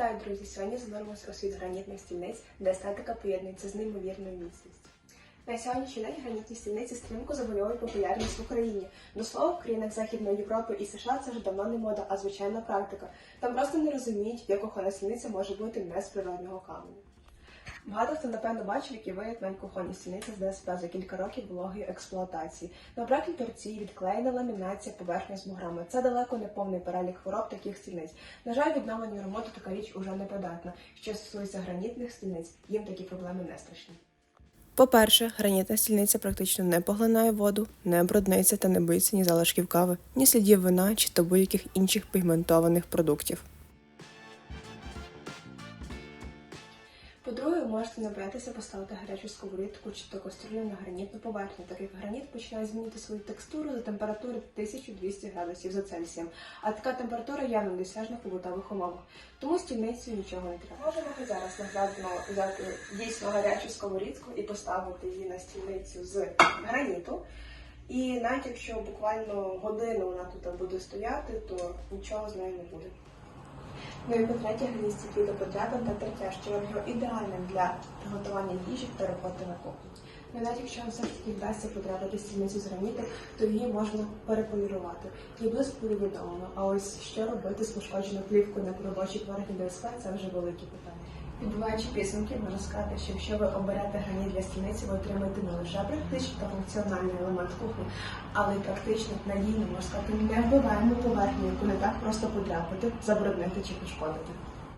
Вітаю, друзі! Сьогодні зануримося у світ гранітних стільниць, де естетика поєднується з неймовірною міцністю. На сьогоднішній день гранітні стільниці стрімко завойовують популярність в Україні. До слова, в країнах Західної Європи і США це вже давно не мода, а звичайна практика. Там просто не розуміють, як кухонна стільниця може бути не з природнього каменю. Багато хто напевно бачив, які вигляд мають кухонні стільниці з ДСП за кілька років вологої експлуатації. Набраклі торці, відклеєна ламінація, поверхня з буграми. Це далеко не повний перелік хвороб таких стільниць. На жаль, відновлення роботи така річ уже не податна. Що стосується гранітних стільниць, їм такі проблеми не страшні. По-перше, гранітна стільниця практично не поглинає воду, не брудниться та не боїться ні залишків кави, ні слідів вина чи то будь-яких інших пігментованих продуктів. По-друге, можете не боятися поставити гарячу сковорідку чи то кастрюлю на гранітну поверхню, так як граніт починає змінити свою текстуру за температури 1200 градусів за Цельсієм, а така температура явно досяжна в побутових умовах. Тому стільницю нічого не треба. Можемо хоч зараз наглядно взяти дійсно гарячу сковорідку і поставити її на стільницю з граніту. І навіть якщо буквально годину вона тут буде стояти, то нічого з нею не буде. Ну і по-третє, гнізді фітопотребин та тертя, що робить його ідеальним для приготування їжі та роботи на кухні. Ну, навіть якщо вам все ж таки вдасться потрапити стільницю з граніту, то її можна переполірувати. Її близько відновлено. А ось що робити з пошкодженою плівкою на робочій поверхні ДСП, це вже великі питання. Підбиваючи пісенки, можна сказати, що якщо ви оберете гані для стільниці, ви отримаєте не лише практичний та функціональний елемент кухні, але й практично надійну, можна сказати, невбиваємо поверхню, яку не так просто подряпати, забруднити чи пошкодити.